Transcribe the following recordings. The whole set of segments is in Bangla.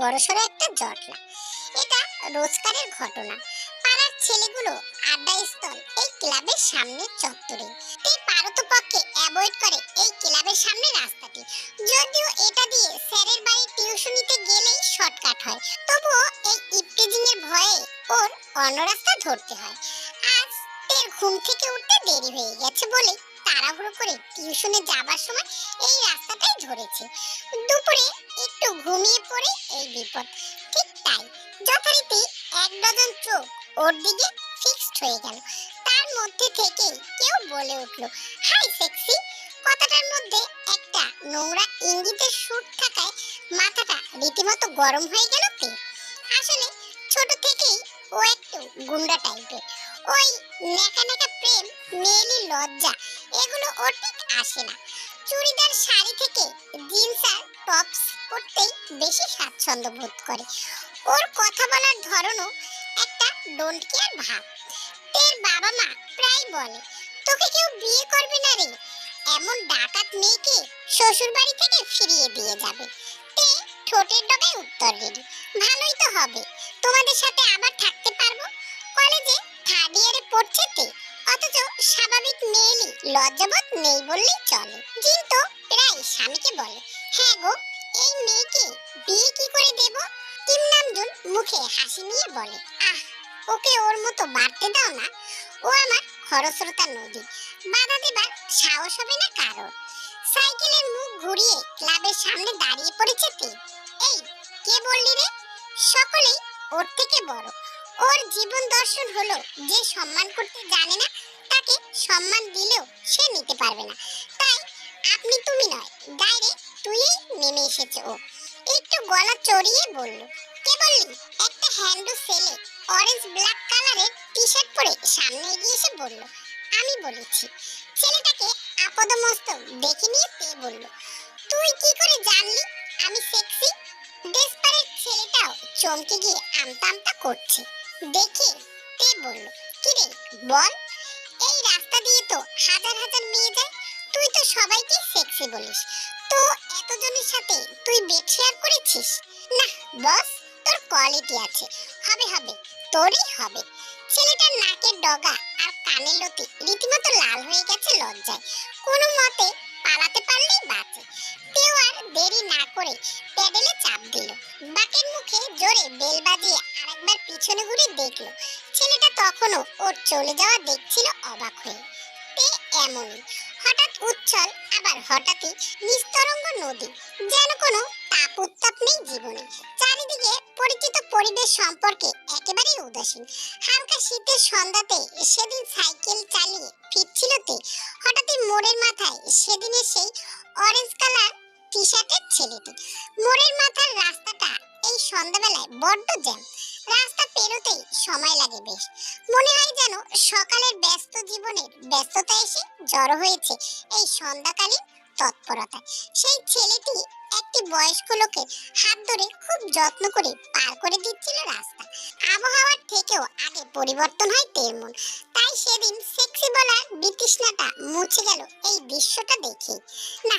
বড়সড় একটা জটলা। এটা রোজকারের ঘটনা। পাড়ার ছেলেগুলো আড্ডা স্থল, এই ক্লাবের সামনের চত্বরে। তে পারতপক্ষে অ্যাভয়েড করে এই ক্লাবের সামনে রাস্তাটি। যদিও এটা দিয়ে স্যারের বাড়ি টিউশনিতে গেলেই শর্টকাট হয়। তবুও এই ইপটিজিং এর ভয়ে ওর অন্য রাস্তা ধরতে হয়। আজ তের ঘুম থেকে উঠতে দেরি হয়ে গেছে বলে তাড়াহুড়ো করে টিউশনে যাবার সময় এই রাস্তাটাই ধরেছে। দুপুরে একটু ঘুমিয়ে পড়ে এই বিপদ। ঠিক তাই, যথারীতি এক ডজন চোখ ওর দিকে ফিক্সড হয়ে গেল। তার মধ্যে থেকে কেউ বলে উঠল, হাই সেক্সি। কথাটার মধ্যে একটা নোংরা ইঙ্গিতের সুর থাকায় মাথাটা রীতিমতো গরম হয়ে গেল তে। আসলে ছোট থেকেই ও একটু গুন্ডা টাইপের ওই নেকা নেকা প্রেম, মেয়েলি লজ্জা, এগুলো ওর ঠিক আসে না। চুড়িদার শাড়ি থেকে জিন্স আর টপস পরতেই বেশি স্বাচ্ছন্দ্য বোধ করে। ওর কথা বলার ধরনও একটা ডোন্ট কেয়ার ভাব। তের বাবা মা প্রায় বলে, তোকে কেউ বিয়ে করবে না রে। এমন ডাকাত মেয়েকে শ্বশুর বাড়ি থেকে ফিরিয়ে দিয়ে যাবে। তে ঠোঁটের ডগায় উত্তর রেডি ভালোই তো হবে। তোমাদের সাথে আবার থাকতে পারব লজ্জাবোধ নেই বললেই চলে। কিন্তু প্রায় স্বামীকে বলে হ্যাঁ গো, এই মেয়েকে বিয়ে কি করে দেব? কিম মুখে হাসি নিয়ে বলে, আহ, ওকে ওর মতো বাড়তে দাও না। ও আমার খরস্রোতা নদী। বাধা দেবার সাহস হবে না কারোর। সাইকেলের মুখ ঘুরিয়ে ক্লাবের সামনে দাঁড়িয়ে পড়েছে তে। এই, কে বললি রে? সকলেই ওর থেকে বড়। ওর জীবন দর্শন হলো যে সম্মান করতে জানে না তাকে সম্মান দিলেও সে নিতে পারবে না। তাই আপনি তুমি নয় ডাইরেক্ট তুই নেমে এসেছে ও। একটু গলা চড়িয়ে বলল, কে বললি? একটা হ্যান্ডু ছেলে অরেঞ্জ ব্ল্যাক কালারের টি শার্ট পরে সামনে এগিয়ে এসে বলল, আমি বলেছি। ছেলেটাকে আপদমস্তক দেখে নিয়ে তে বলল, তুই কি করে জানলি? আমি সেক্সি ডেসপারেট ছেলেটাও চমকে গিয়ে আমতা আমতা করছে। দেখে তে বলল কিরে বল। এই রাস্তা দিয়ে তো হাজার হাজার মেয়ে যায়, তুই তো সবাইকে সেক্সি বলিস। তো এতজনের সাথে তুই বেড শেয়ার করেছিস? না বস তোর কোয়ালিটি আছে। হবে হবে, তোরই হবে। ছেলেটার নাকের ডগা আর কানের লতি রীতিমতো লাল হয়ে গেছে লজ্জায়। কোনো মতে পালাতে পারলেই বাঁচে। কেউ আর দেরি না করে প্যাডেলে চাপ দিল। বাকের মুখে জোরে বেল বাজিয়ে আরেকবার পিছনে ঘুরে দেখল। তখনও ওর চলে যাওয়া দেখছিল অবাক হয়ে। তে এমনই, হঠাৎ উচ্ছল, আবার হঠাৎই নিস্তরঙ্গ নদী, যেন কোনো তাপ উত্তাপ নেই জীবনে। চারিদিকে পরিচিত পরিবেশ সম্পর্কে একেবারেই উদাসীন। হালকা শীতের সন্ধ্যাতে সেদিন সাইকেল চালিয়ে ফিরছিল তে, হঠাৎই মোড়ের মাথায় সেদিনের সেই অরেঞ্জ কালার টি শার্টের ছেলেটি। মোড়ের মাথার রাস্তাটা এই সন্ধ্যাবেলায় বড্ড জ্যাম। রাস্তা পেরোতেই সময় লাগে বেশ। মনে হয় যেন সকালের ব্যস্ত জীবনের ব্যস্ততা এসে জড়ো হয়েছে এই সন্ধ্যাকালীন তৎপরতায়। সেই ছেলেটি একটি বয়স্ক লোকের হাত ধরে খুব যত্ন করে পার করে দিচ্ছিল রাস্তা। আবহাওয়ার থেকেও আগে পরিবর্তন হয় তের মন তাই সেদিন সেক্সি বলার বিতৃষ্ণাটা মুছে গেল এই দৃশ্যটা দেখে না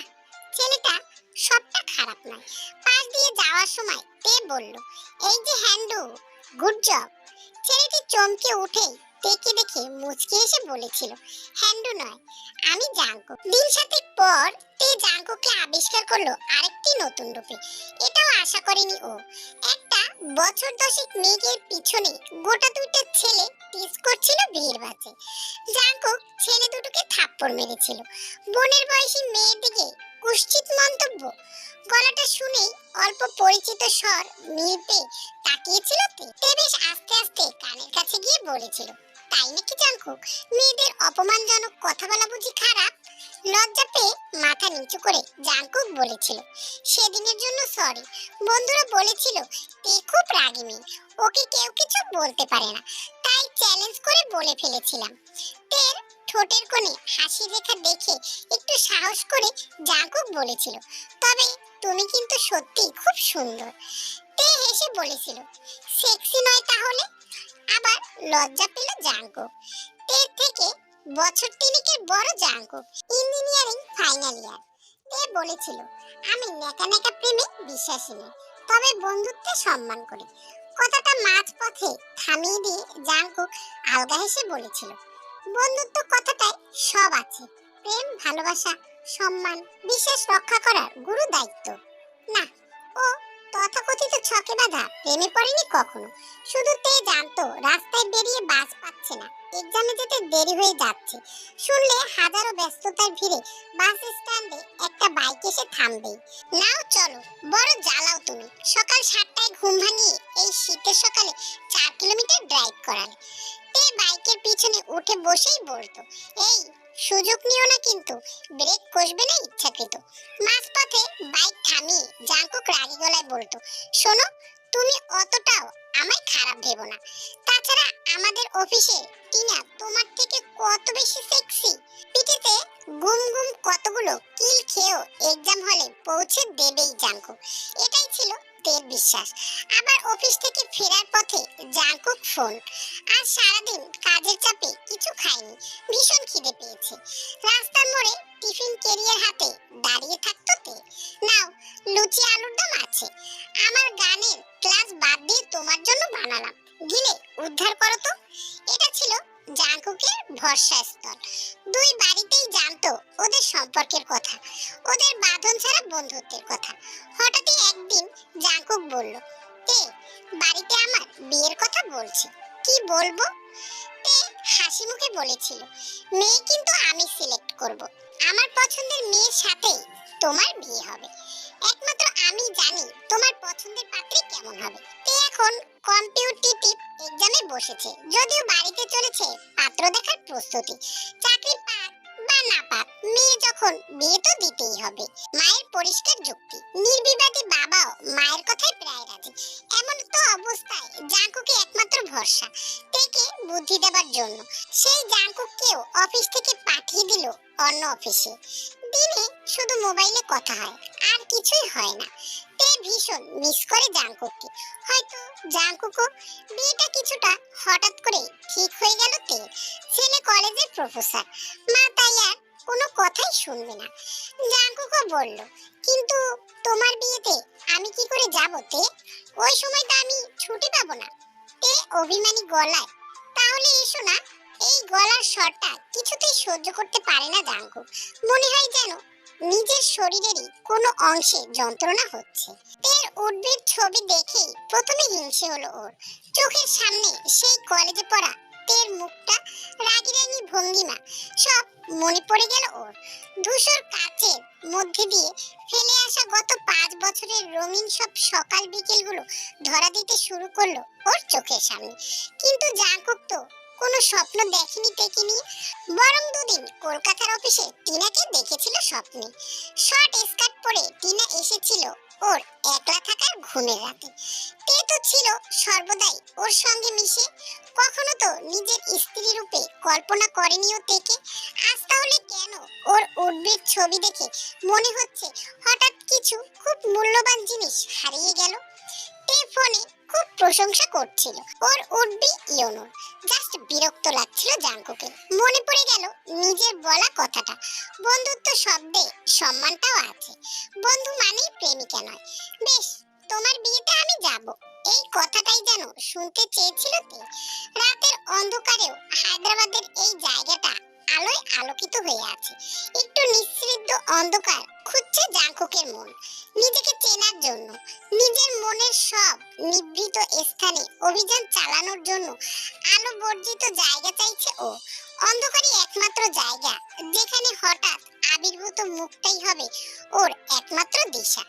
ছেলেটা সবটা খারাপ নয়। পাশ দিয়ে যাওয়ার সময় তে বলল, এই যে হ্যান্ডু, গুড জব। ছেলেটি চমকে উঠে তেকে দেখে মুচকে এসে বলেছিল, হ্যান্ডু নয়, আমি জাঙ্কু। দিন সাতেক পর তে জাঙ্কুকে আবিষ্কার করল আরেকটি নতুন রূপে। এটাও আশা করেনি ও। একটা বছর দশেক মেঘের পিছনে গোটা দুইটা ছেলে টিস করছিল ভিড় বাজে। জাঙ্কুক ছেলে দুটোকে থাপ্পড় মেরেছিল। বোনের বয়সী মেয়ের দিকে কুশ্চিত মন্তব্য। গলাটা শুনেই অল্প পরিচিত স্বর মিলতে তাকিয়েছিল তে। বেশ আস্তে আস্তে কানের কাছে গিয়ে বলেছিল, তাই নাকি জাঙ্কুক? মেয়েদের অপমানজনক কথা বলা বুঝি খারাপ? লজ্জা পেয়ে মাথা নিচু করে জাঙ্কুক বলেছিল, সেদিনের জন্য সরি বন্ধুরা বলেছিল, তে খুব রাগী মেয়ে। ওকে কেউ কিছু বলতে পারে না। তাই চ্যালেঞ্জ করে বলে ফেলেছিলাম। তের ঠোঁটের কোণে হাসি রেখা দেখে একটু সাহস করে জাঙ্কুক বলেছিল, তবে তুমি কিন্তু সত্যি খুব সুন্দর। তে হেসে বলেছিল, সেক্সি নয় তাহলে? আবার লজ্জা পেল জাঙ্কুক। বছর তিনেকের বড় জাঙ্কুক ইঞ্জিনিয়ারিং ফাইনাল ইয়ার। তে বলেছিল, আমি নেকা নেকা প্রেমে বিশ্বাসী নই, তবে বন্ধুত্বে সম্মান করি। কথাটা মাঝ পথে থামিয়ে দিয়ে জাঙ্কুক আলগা হেসে বলেছিল, বন্ধুত্ব কথাটায় সব আছে। প্রেম, ভালোবাসা, সম্মান বিশেষ রক্ষা করার গুরু দায়িত্ব। না, ও তথাকথিত ছকে বাঁধা প্রেমে পড়েনি কখনো। শুধু তে জানতো রাস্তায় বেরিয়ে বাস এক্সামে যেতে দেরি হয়ে যাচ্ছে। শুনলে হাজারো ব্যস্ততার ভিড়ে বাস স্ট্যান্ডে একটা বাইক এসে থামবেই। নাও চলো, বড় জ্বালাও তুমি। সকাল সাতটায় ঘুম ভাঙিয়ে এই শীতের সকালে চার কিলোমিটার ড্রাইভ করালে। তে বাইকের পিছনে উঠে বসেই বলতো এই, সুযোগ নিও না কিন্তু। ব্রেক কষবে না ইচ্ছাকৃত। মাঝপথে বাইক থামিয়ে জাঙ্কুক রাগী গলায় বলতো শোনো তুমি অতটাও আমায় খারাপ ভেবো না। তাছাড়া আমাদের অফিসে, টিনা, তোমার থেকে কত বেশি সেক্সি পিঠেতে গুম গুম কতগুলো কিল খেয়েও এক্সাম হলে পৌঁছে দেবেই জাঙ্কুক। এটাই ছিল তের বিশ্বাস। আবার অফিস থেকে ফেরার পথে জাঙ্কুক ফোন আর সারাদিন কাজের চাপে কিছু খায়নি। ভীষণ খিদে পেয়েছে। রাস্তার মোড়ে টিফিন কেরিয়ার হাতে, দাঁড়িয়ে থাকতো তে। নাও, লুচি আলুর দম আছে। আমার গানের ক্লাস বাদ দিয়ে তোমার জন্য বানালাম। গিলে, উদ্ধার করো তো। এটা ছিল জাঙ্কুকের ভরসা স্তর। দুই বাড়িতেই জানতো ওদের সম্পর্কের কথা, ওদের বাঁধন ছাড়া বন্ধুত্বের কথা। হঠাৎই একদিন জাঙ্কুক বলল, তে, বাড়িতে আমার বিয়ের কথা বলছে। কি বলব? হাসি মুখে বলেছিল, মেয়ে কিন্তু আমি সিলেক্ট করব। আমার পছন্দের মেয়ের সাথেই তোমার বিয়ে হবে। একমাত্র আমি জানি তোমার পছন্দের পাত্রী কেমন হবে। তে এখন কম্পিউটিটিভ এক্সামে বসেছে। যদিও বাড়িতে চলেছে, পাত্র দেখার প্রস্তুতি। চাকরি পাক বা না মেয়ে যখন বিয়ে তো দিতেই হবে। মায়ের পরিষ্কার যুক্তি। নির্বিবাদী বাবাও মায়ের প্রায় রাজি। এমন তো অবস্থায় একমাত্র ভরসা, থেকে বুদ্ধি দেবার জন্য। সেই অফিস থেকে পাঠিয়ে দিল অন্য অফিসে। দিনে শুধু মোবাইলে কথা হয়, আর কিছুই হয় না। তে ভীষণ মিস করে জাঙ্কুককে। হয়তো জাঙ্কুকও বিয়েটা কিছুটা হঠাৎ করে ঠিক হয়ে গেল তে। ছেলে কলেজের প্রফেসর মা তাই আর কোনো কথাই শুনবে না। জাঙ্কুকও বলল, কিন্তু তোমার বিয়েতে আমি কি করে যাব তে? ওই সময় তো আমি ছুটি পাবো না। তে অভিমানী গলায়, তাহলে এসো না, এই গলার স্বরটা কিছুতেই সহ্য করতে পারে না জাঙ্কুক। মনে হয় যেন নিজের শরীরেরই কোনো অংশে যন্ত্রণা হচ্ছে। এর উদ্ভিদ ছবি দেখেই প্রথমে হিংসে হলো ওর। চোখের সামনে সেই কলেজে পড়া তের মুখটা রাগি রাগি ভঙ্গিমা। মনে পড়ে গেল ওর। ধূসর কাচের মধ্যে দিয়ে ফেলে আসা গত পাঁচ বছরের রঙিন সব সকাল বিকেলগুলো ধরা দিতে শুরু করল ওর চোখের সামনে। কিন্তু জাঙ্কুক তো কোনো স্বপ্ন দেখেনি দেখিনি বরং দুদিন কলকাতার অফিসে টিনাকে দেখেছিল স্বপ্নে। শর্ট স্কার্ট পরে টিনা এসেছিল ওর একলা থাকার ঘুমের রাতে। তে তো ছিল সর্বদাই ওর সঙ্গে মিশে, কখনো তো নিজের স্ত্রী রূপে কল্পনা করেনিও তেকে আজ তাহলে কেন? ওর উদ্ভিদ ছবি দেখে মনে হচ্ছে হঠাৎ কিছু খুব মূল্যবান জিনিস হারিয়ে গেল। তে ফোনে খুব প্রশংসা করছিল ওর উঠবি ইয়নোর। জাস্ট বিরক্ত লাগছিল জাঙ্কুকে। মনে পড়ে গেল নিজের বলা কথাটা। বন্ধুত্ব শব্দে সম্মানটাও আছে। বন্ধু মানেই প্রেমিকা নয়। বেশ, তোমার বিয়েতে আমি যাব। এই কথাটাই যেন শুনতে চেয়েছিল তে। রাতের অন্ধকারেও হায়দ্রাবাদের এই জায়গাটা আলোয় আলোকিত হয়ে আছে। একটু নিঃসৃদ্ধ অন্ধকার খুঁজছে জাঙ্কুকের মন। নিজেকে চেনার জন্য, নিজের মনের সব নিভৃত স্থানে অভিযান চালানোর জন্য আলো বর্জিত জায়গা চাইছে ও। অন্ধকারই একমাত্র জায়গা, যেখানে হঠাৎ আবির্ভূত মুখটাই হবে ওর একমাত্র দিশা।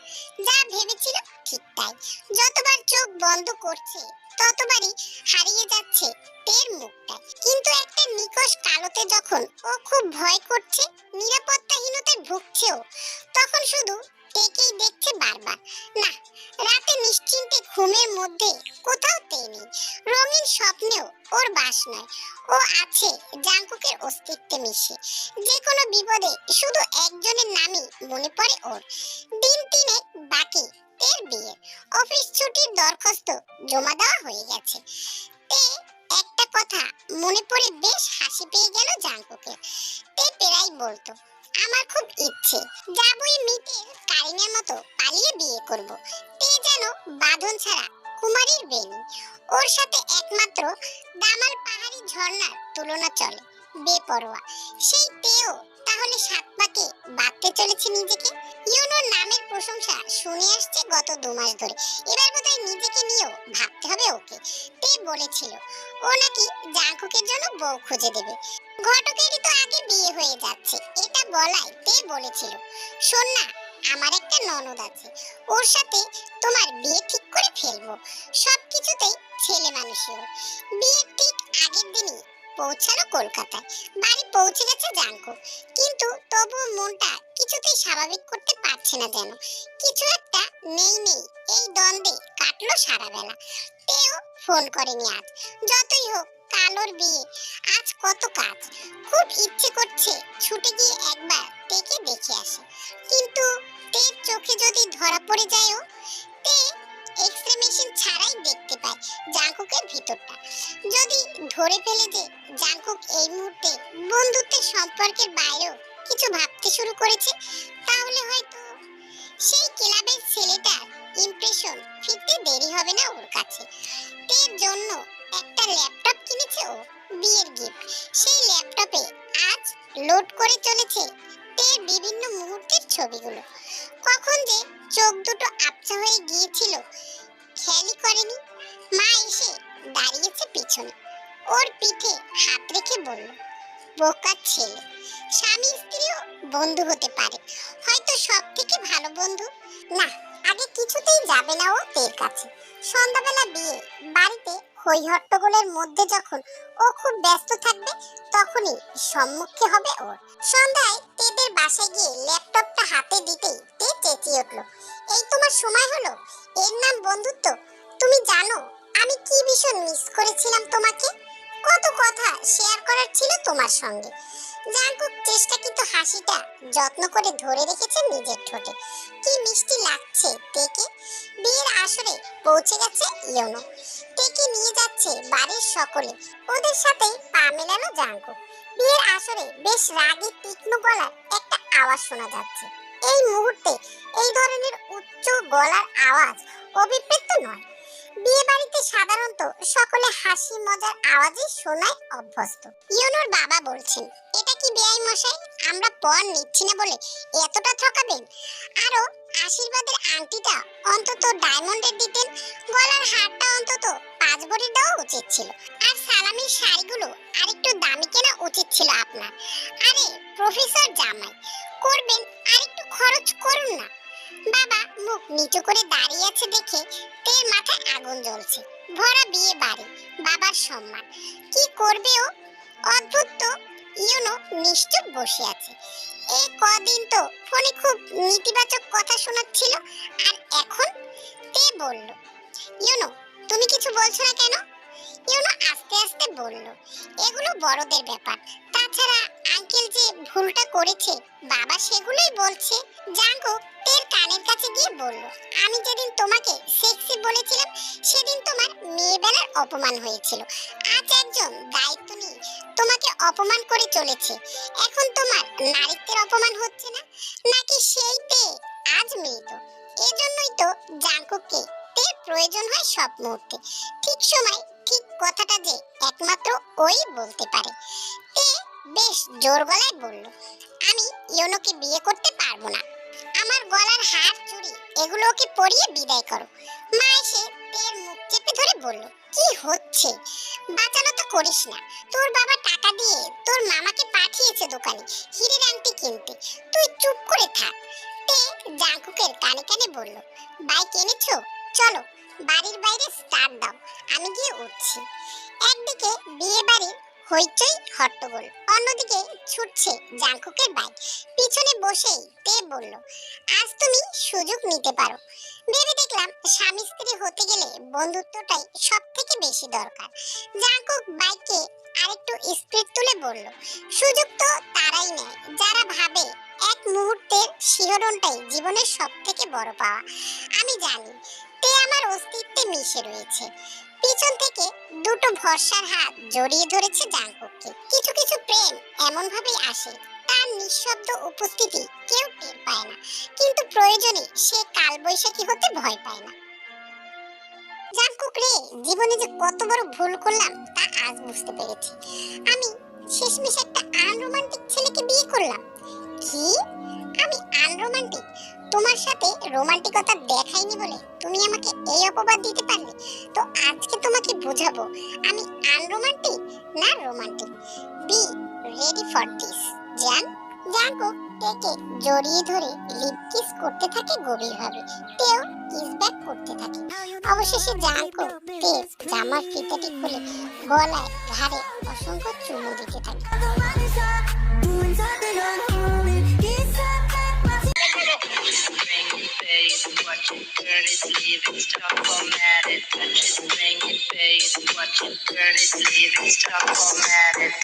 যা ভেবেছিল ঠিক তাই। যতবার চোখ বন্ধ করছে, ততবারই হারিয়ে যাচ্ছে তের মুখটা যখন ও খুব ভয় করছে, নিরাপত্তাহীনতায় ভুগছেও, তখন শুধু তেকেই দেখছে বারবার। না, রাতে নিশ্চিন্তে ঘুমের মধ্যে কোথাও তে নেই। রঙিন স্বপ্নেও ওর বাস নয়। ও আছে জাঙ্কুকের অস্তিত্বে মিশে। যে কোনো বিপদে শুধু একজনের নামই মনে পড়ে ওর। দিন তিনে বাকি তের বিয়ে। অফিস ছুটির দরখাস্ত জমা দেওয়া হয়ে গেছে। তে কথা। মনে পড়ে বেশ হাসি পেয়ে গেল জাঙ্কুকে। তে পেরাই বলতো, আমার খুব ইচ্ছে, যাবই মিটের কারিনের মতো পালিয়ে বিয়ে করব। তে যেন বাঁধন ছাড়া কুমারীর বেনি ওর সাথে একমাত্র দামাল পাহাড়ি ঝর্ণার তুলনা চলে, বেপরোয়া। সেই তেও তাহলে সাত পাকে বাঁধতে চলেছে নিজেকে? ইউনোর নামের প্রশংসা শুনে আসছে গত দু মাস ধরে। এবার বোধহয় নিজেকে নিয়েও ভাবতে হবে ওকে। তে বলেছিল, ও নাকি জাঙ্কুকের জন্য বউ খুঁজে দেবে। ঘটকেরই তো আগে বিয়ে হয়ে যাচ্ছে, এটা বলাই তে বলেছিল। শোন না আমার একটা ননদ আছে। ওর সাথে তোমার বিয়ে ঠিক করে ফেলব। সবকিছুতেই ছেলে মানুষই বিয়ের ঠিক আগের দিনই পৌঁছালো কলকাতায়। বাড়ি পৌঁছে গেছে জাঙ্কু কিন্তু তবুও মনটা কিছুতেই স্বাভাবিক করতে পারছে না যেন। কিছু একটা নেই নেই, এই দ্বন্দ্বে কাটলো সারা বেলা তেও ফোন করেনি আজ। যতই হোক, কালোর বিয়ে। আজ কত কাজ। খুব ইচ্ছে করছে ছুটে গিয়ে একবার তেকে দেখে আসে। কিন্তু তের চোখে যদি ধরা পড়ে যায় ও তে এক্সরে মেশিন ছাড়াই দেখতে পায় জাঙ্কুকের ভিতরটা। যদি ধরে ফেলে যে জাঙ্কুক এই মুহূর্তে বন্ধুত্বের সম্পর্কের বাইরেও কিছু ভাবতে শুরু করেছে, তাহলে হয়তো সেই ক্লাবের ছেলেটার ইমপ্রেশন ফিরতে দেরি হবে না ওর কাছে। তের জন্য একটা ল্যাপটপ কিনেছে ও, বিয়ের গিফট সেই ল্যাপটপে আজ লোড করে চলেছে তের বিভিন্ন মুহূর্তের ছবিগুলো। কখন যে চোখ দুটো আবছা হয়ে গিয়েছিল, খেয়ালই করেনি। মা এসে দাঁড়িয়েছে পিছনে। ওর পিঠে হাত রেখে বলল, বোকা ছেলে, স্বামী স্ত্রীও বন্ধু হতে পারে। হয়তো সব থেকে ভালো বন্ধু। না, আগে কিছুতেই যাবে না ও তের কাছে। সন্ধ্যাবেলা বিয়ে, বাড়িতে হই হট্টগোলের মধ্যে যখন ও খুব ব্যস্ত থাকবে, তখনই সম্মুখে হবে ওর। সন্ধ্যায় তেদের বাসায় গিয়ে ল্যাপটপটা হাতে দিতেই তে চেঁচিয়ে উঠল, এই তোমার সময় হলো? এর নাম বন্ধুত্ব? তুমি জানো, আমি কি ভীষণ মিস করেছিলাম তোমাকে? কত কথা শেয়ার করার ছিল তোমার সঙ্গে। জাঙ্কুক কিন্তু হাসিটা যত্ন করে ধরে রেখেছে নিজের ঠোঁটে। কি মিষ্টি লাগছে তেকে বিয়ের আসরে পৌঁছে গেছে ইয়োনো। তেকে নিয়ে যাচ্ছে বাড়ির সকলে। ওদের সাথে পা মেলানো জাঙ্কুক। বিয়ের আসরে বেশ রাগী তীক্ষ্ণ গলার একটা আওয়াজ শোনা যাচ্ছে। এই মুহূর্তে এই ধরনের উচ্চ গলার আওয়াজ অভিপ্রেত নয়। বিয়ে বাড়িতে সাধারণত সকলে হাসি, মজার আওয়াজই শোনায় অভ্যস্ত। ইউনোর বাবা বলছেন, এটা কি বেআই মশাই? আমরা পণ নিচ্ছি না বলে এতটা ঠকাবেন? আরও আশীর্বাদের আংটিটা অন্তত ডায়মন্ডের দিতেন, গলার হারটা অন্তত পাঁচ ভরি দেওয়া উচিত ছিল। আর সালামির শাড়িগুলো আরেকটু দামি কেনা উচিত ছিল আপনার। আরে, প্রফেসর জামাই, করবেন আরেকটু খরচ করুন না। বাবা মুখ নিচু করে দাঁড়িয়ে আছে দেখে তের মাথায় আগুন জ্বলছে। ভরা বিয়ে বাড়ি, বাবার সম্মান। কি করবে ও? অদ্ভুত তো। ইউনো নিশ্চুপ বসে আছে। এই কদিন তো ফোনে খুব নেতিবাচক কথা শোনাচ্ছিল, আর এখন তে বলল, ইউনো, তুমি কিছু বলছো না কেন? ইউনো আস্তে আস্তে বলল, এগুলো বড়দের ব্যাপার। তাছাড়া আঙ্কেল যে ভুলটা করেছে, বাবা সেগুলোই বলছে। জাঙ্গো তের কানের কাছে গিয়ে বলল, আমি যেদিন তোমাকে সেক্সি বলেছিলাম, সেদিন তোমার মেয়েবেলার অপমান হয়েছিল। আজ একজন দায়িত্ব নিয়ে তোমাকে অপমান করে চলেছে। এখন তোমার নারীত্বের অপমান হচ্ছে না? নাকি সেই তে আজ মৃত? এজন্যই তো জাঙ্কুকে তের প্রয়োজন হয় সব মুহূর্তে। ঠিক সময়, ঠিক কথাটা যে একমাত্র ওই বলতে পারে। তে বেশ জোর গলায় বলল, আমি ইয়োনোকে বিয়ে করতে পারব না। আমার গলার হার চুড়ি এগুলো ওকে পরিয়ে বিদায় করো। মা এসে তের মুখ চেপে ধরে বলল, কি হচ্ছে? বাঁচানো তো করিস না। তোর বাবা টাকা দিয়ে তোর মামাকে পাঠিয়েছে দোকানে, হিরের আংটি কিনতে। তুই চুপ করে থাক। তে জাঙ্কুকের কানে কানে বলল, বাইক এনেছো? চলো, বাড়ির বাইরে স্টার্ট দাও। আমি গিয়ে উঠছি। একদিকে বিয়ে বাড়ির হইচই হট্টগোল। অন্যদিকে ছুটছে জাঙ্কুকের বাইক। পিছনে বসেই তে বলল, আজ তুমি সুযোগ নিতে পারো। ভেবে দেখলাম স্বামী স্ত্রী হতে গেলে বন্ধুত্বটাই সব থেকে বেশি দরকার। জাঙ্কুক বাইকে আরেকটু স্পিড তুলে বলল, সুযোগ তো তারাই নেয়। যারা ভাবে এক মুহূর্তের শিহরণটাই জীবনের সব থেকে বড় পাওয়া। আমি জানি তে আমার অস্তিত্বে মিশে রয়েছে। পিছন থেকে দুটো ভরসার হাত জড়িয়ে ধরেছে জাঙ্কুককে কিছু কিছু প্রেম এমন ভাবেই আসে, তার নিঃশব্দ উপস্থিতি কেউ টের পায় না। কিন্তু প্রয়োজনে সে কালবৈশাখী হতে ভয় পায় না। জাঙ্কুক রে, জীবনে যে কত বড় ভুল করলাম, তা আজ বুঝতে পেরেছি। আমি শেষমেশ একটা আনরোমান্টিক ছেলেকে বিয়ে করলাম। কি? আমি আনরোমান্টিক? তোমার সাথে রোমান্টিকতা দেখাইনি বলে তুমি আমাকে এই অপবাদ দিতে পারলে? তো আজকে তোমাকে বোঝাবো, আমি আনরোমান্টিক না romantic? Be ready for this জান জাঙ্কু টেকে জড়িয়ে ধরে লিপ কিস করতে থাকে গভীরভাবে। তেও কিস ব্যাক করতে থাকে। অবশেষে জাঙ্কু তে জামার ফিতাটি খুলে গলায় ঘাড়ে অসংখ্য চুমু দিতে থাকে। Babe. Watch it, turn it, leave it, stop, format it. Touch it, bring it, babe. Watch it, turn it, leave it, stop, format it.